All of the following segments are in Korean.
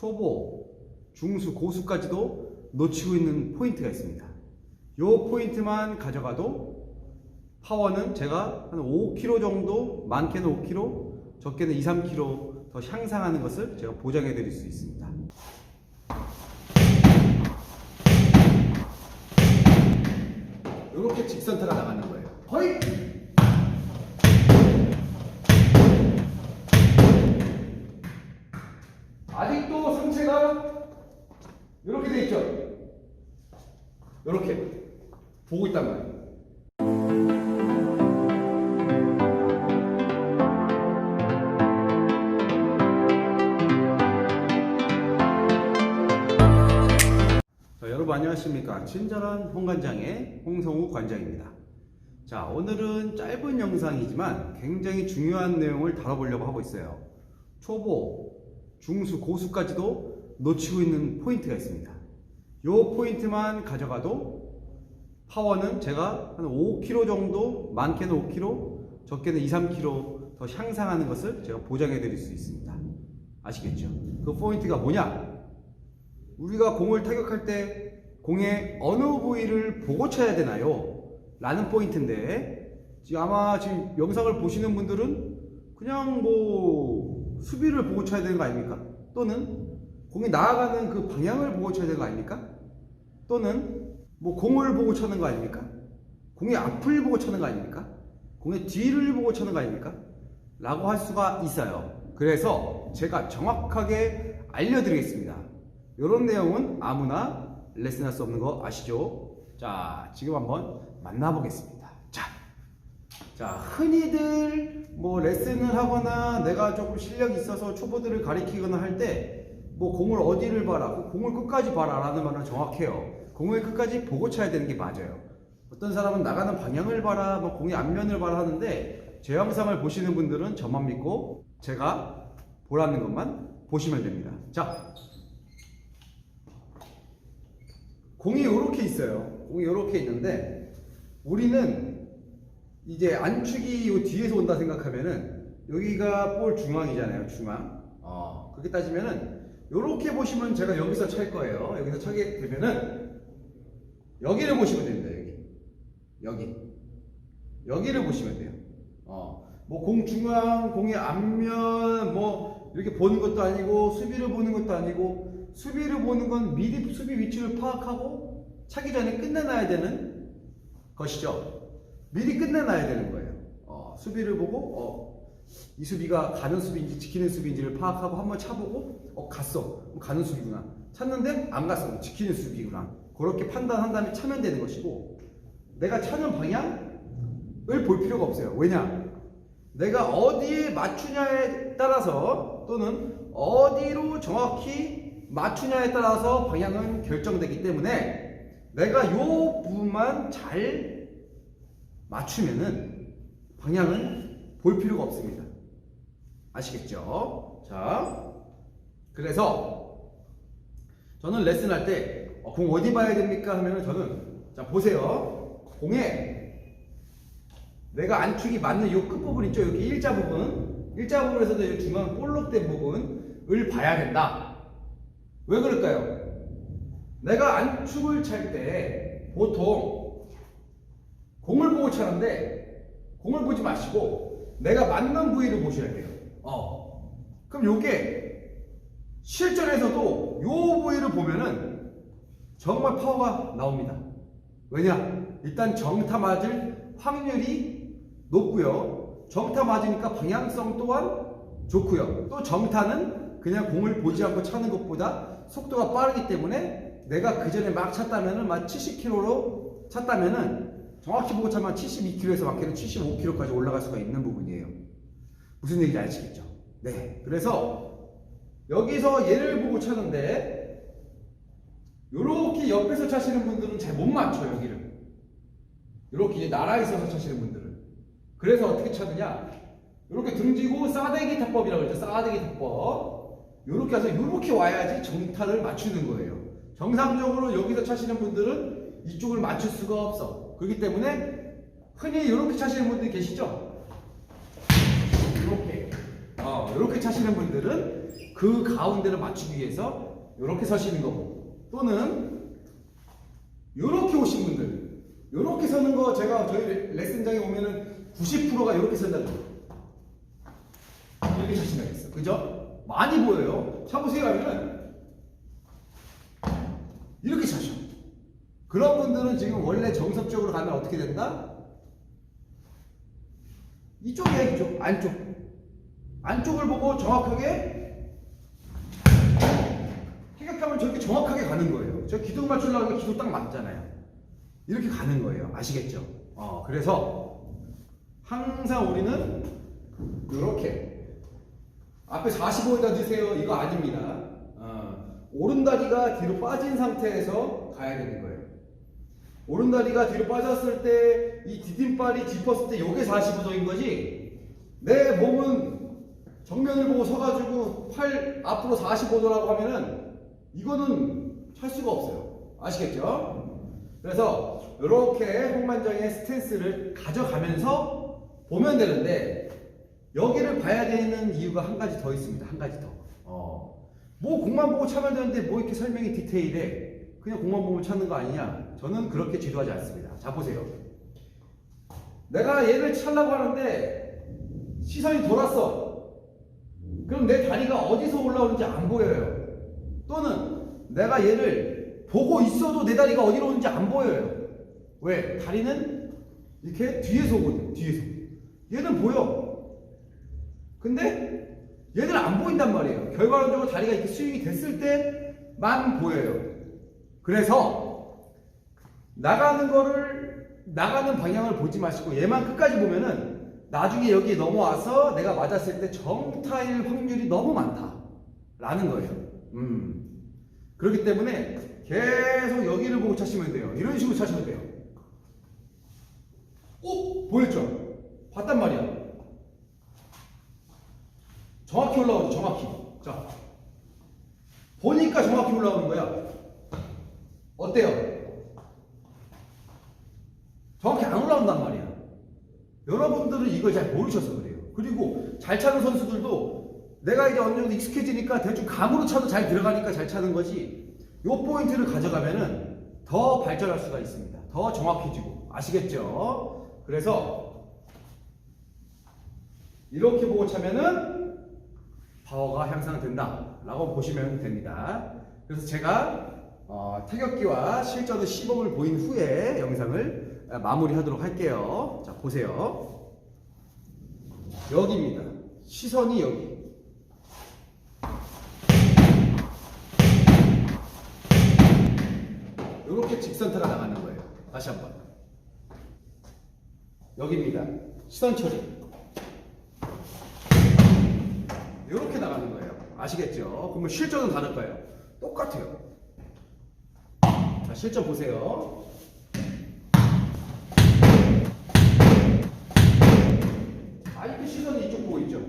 초보, 중수, 고수까지도 놓치고 있는 포인트가 있습니다. 이 포인트만 가져가도 파워는 제가 한 5kg 정도, 많게는 5kg, 적게는 2, 3kg 더 향상하는 것을 제가 보장해 드릴 수 있습니다. 이렇게 직선타가 나가는 거예요. 허이! 이렇게 보고 있단 말이에요. 자, 여러분 안녕하십니까? 친절한 홍관장의 홍성우 관장입니다. 자, 오늘은 짧은 영상이지만 굉장히 중요한 내용을 다뤄보려고 하고 있어요. 초보, 중수, 고수까지도 놓치고 있는 포인트가 있습니다. 이 포인트만 가져가도 파워는 제가 한 5kg 정도, 많게는 5kg, 적게는 2, 3kg 더 향상하는 것을 제가 보장해 드릴 수 있습니다. 아시겠죠? 그 포인트가 뭐냐? 우리가 공을 타격할 때 공의 어느 부위를 보고 쳐야 되나요? 라는 포인트인데 지금 아마 지금 영상을 보시는 분들은 그냥 뭐 수비를 보고 쳐야 되는 거 아닙니까? 또는 공이 나아가는 그 방향을 보고 쳐야 되는 거 아닙니까? 또는 뭐 공을 보고 쳐는 거 아닙니까? 공의 앞을 보고 쳐는 거 아닙니까? 공의 뒤를 보고 쳐는 거 아닙니까? 라고 할 수가 있어요. 그래서 제가 정확하게 알려드리겠습니다. 이런 내용은 아무나 레슨할 수 없는 거 아시죠? 자, 지금 한번 만나보겠습니다. 자, 자 흔히들 뭐 레슨을 하거나 내가 조금 실력이 있어서 초보들을 가리키거나 할 때 뭐 공을 어디를 봐라, 공을 끝까지 봐라라는 말은 정확해요. 공을 끝까지 보고 쳐야 되는 게 맞아요. 어떤 사람은 나가는 방향을 봐라, 뭐 공의 앞면을 봐라 하는데 제 영상을 보시는 분들은 저만 믿고 제가 보라는 것만 보시면 됩니다. 자, 공이 이렇게 있어요. 공이 이렇게 있는데 우리는 이제 안축이 요 뒤에서 온다 생각하면은 여기가 볼 중앙이잖아요. 중앙. 어, 그렇게 따지면은 이렇게 보시면 제가 여기서 찰 거예요. 여기서 차게 되면은 여기를 보시면 됩니다. 여기. 여기. 여기를 보시면 돼요. 어, 뭐 공 중앙, 공의 앞면 뭐 이렇게 보는 것도 아니고 수비를 보는 것도 아니고 수비를 보는 건 미리 수비 위치를 파악하고 차기 전에 끝내놔야 되는 것이죠. 미리 끝내놔야 되는 거예요. 어, 수비를 보고 어, 이 수비가 가는 수비인지 지키는 수비인지를 파악하고 한번 차보고 어 갔어. 가는 수비구나. 찾는데 안 갔어. 지키는 수비구나. 그렇게 판단한 다음에 차면 되는 것이고 내가 차는 방향을 볼 필요가 없어요. 왜냐? 내가 어디에 맞추냐에 따라서 또는 어디로 정확히 맞추냐에 따라서 방향은 결정되기 때문에 내가 요 부분만 잘 맞추면은 방향은 볼 필요가 없습니다. 아시겠죠? 자, 그래서 저는 레슨할 때 공 어디 봐야 됩니까 하면은 저는 자 보세요. 공에 내가 안축이 맞는 이 끝부분 있죠? 여기 일자 부분. 일자 부분에서도 이 중앙 볼록된 부분을 봐야 된다. 왜 그럴까요? 내가 안축을 찰 때 보통 공을 보고 차는데 공을 보지 마시고 내가 맞는 부위를 보셔야 돼요. 어. 그럼 요게 실전에서도 요 부위를 보면은 정말 파워가 나옵니다. 왜냐? 일단 정타 맞을 확률이 높고요. 정타 맞으니까 방향성 또한 좋고요. 또 정타는 그냥 공을 보지 않고 차는 것보다 속도가 빠르기 때문에 내가 그 전에 막 찼다면은 막 70km로 찼다면은 정확히 보고 차면 72km에서 많게는 75km까지 올라갈 수가 있는 부분이에요. 무슨 얘기인지 아시겠죠? 네. 그래서 여기서 얘를 보고 차는데 요렇게 옆에서 차시는 분들은 잘 못 맞춰 여기를. 요렇게 이제 나라에 있어서 차시는 분들은. 그래서 어떻게 차느냐? 요렇게 등지고 싸대기 타법이라고 그러죠. 싸대기 타법. 요렇게 해서 요렇게 와야지 정타를 맞추는 거예요. 정상적으로 여기서 차시는 분들은 이쪽을 맞출 수가 없어. 그렇기 때문에 흔히 이렇게 차시는 분들이 계시죠? 이렇게. 어, 이렇게 차시는 분들은 그 가운데를 맞추기 위해서 이렇게 서시는 거고 또는 이렇게 오신 분들 이렇게 서는 거 제가 저희 레- 레슨장에 오면은 90%가 이렇게 거예요. 이렇게 서신다고 했어. 그죠? 많이 보여요. 하면은 이렇게 차셔. 그런 분들은 지금 원래 정석적으로 가면 어떻게 된다? 이쪽이야 이쪽. 안쪽. 안쪽을 보고 정확하게 타격하면 저렇게 정확하게 가는 거예요. 저 기둥 맞추려고 하면 기둥 딱 맞잖아요. 이렇게 가는 거예요. 아시겠죠? 어 그래서 항상 우리는 이렇게. 앞에 45에다 드세요. 이거 아닙니다. 어, 오른 다리가 뒤로 빠진 상태에서 가야 되는 거예요 오른다리가 뒤로 빠졌을 때 이 디딤발이 짚었을 때 요게 45도인 거지 내 몸은 정면을 보고 서가지고 팔 앞으로 45도라고 하면은 이거는 찰 수가 없어요 아시겠죠? 그래서 이렇게 홍반장의 스탠스를 가져가면서 보면 되는데 여기를 봐야 되는 이유가 한 가지 더 있습니다 한 가지 더 어. 뭐 공만 보고 차면 되는데 뭐 이렇게 설명이 디테일해 그냥 공만 보고 찾는 거 아니냐? 저는 그렇게 지도하지 않습니다. 자 보세요. 내가 얘를 차려고 하는데 시선이 돌았어. 그럼 내 다리가 어디서 올라오는지 안 보여요. 또는 내가 얘를 보고 있어도 내 다리가 어디로 오는지 안 보여요. 왜? 다리는 이렇게 뒤에서 오거든 뒤에서. 얘는 보여. 근데 얘는 안 보인단 말이에요. 결과론적으로 다리가 이렇게 스윙이 됐을 때만 보여요 그래서 나가는 거를 나가는 방향을 보지 마시고 얘만 끝까지 보면은 나중에 여기 넘어와서 내가 맞았을 때 정타일 확률이 너무 많다라는 거예요. 음. 그렇기 때문에 계속 여기를 보고 차시면 돼요. 이런 식으로 차시면 돼요. 오 보였죠? 봤단 말이야. 정확히 올라오죠. 정확히. 자 보니까 정확히 올라오는 거야. 어때요? 정확히 안 올라온단 말이야. 여러분들은 이걸 잘 모르셔서 그래요. 그리고 잘 차는 선수들도 내가 이제 어느 정도 익숙해지니까 대충 감으로 차도 잘 들어가니까 잘 차는 거지. 요 포인트를 가져가면은 더 발전할 수가 있습니다. 더 정확해지고. 아시겠죠? 그래서 이렇게 보고 차면은 파워가 향상된다. 라고 보시면 됩니다. 그래서 제가 어, 타격기와 실전의 시범을 보인 후에 영상을 아, 마무리하도록 할게요. 자, 보세요. 여기입니다. 시선이 여기. 이렇게 직선타가 나가는 거예요. 다시 한번. 여기입니다. 시선 처리. 이렇게 나가는 거예요. 아시겠죠? 그러면 실전은 다를까요? 똑같아요. 자, 실전 보세요. 아직도 시선이 이쪽 보고 있죠?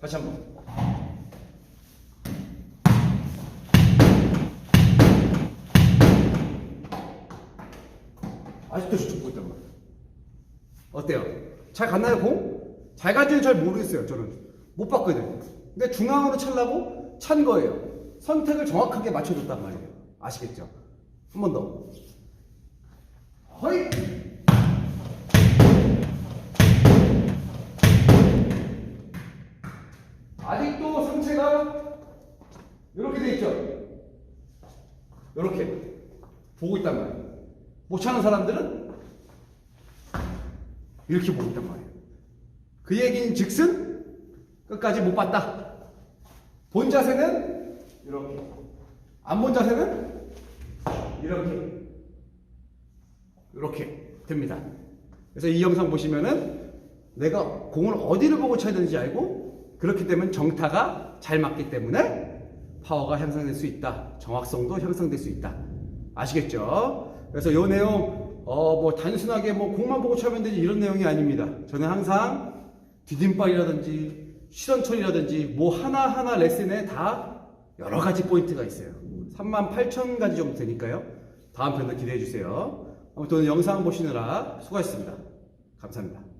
다시 한 번. 아직도 저쪽 보고 있단 말이에요. 어때요? 잘 갔나요, 공? 잘 간지는 잘 모르겠어요, 저는. 못 봤거든요. 근데 중앙으로 차려고 찬 거예요. 선택을 정확하게 맞춰줬단 말이에요. 아시겠죠? 한 번 더. 허이! 아직도 상체가 이렇게 돼 있죠? 이렇게 보고 있단 말이에요. 못 차는 사람들은 이렇게 보고 있단 말이에요. 그 얘기는 즉슨 끝까지 못 봤다. 본 자세는 이렇게. 안 본 자세는 이렇게. 이렇게 됩니다. 그래서 이 영상 보시면은 내가 공을 어디를 보고 쳐야 되는지 알고 그렇기 때문에 정타가 잘 맞기 때문에 파워가 향상될 수 있다. 정확성도 향상될 수 있다. 아시겠죠? 그래서 이 내용 어 뭐 단순하게 뭐 공만 보고 쳐면 되지 이런 내용이 아닙니다. 저는 항상 디딤발이라든지 시선처리라든지 뭐 하나하나 레슨에 다 여러 가지 포인트가 있어요. 3만 8천 가지 정도 되니까요. 다음 편도 기대해 주세요. 아무튼 영상 보시느라 수고하셨습니다. 감사합니다.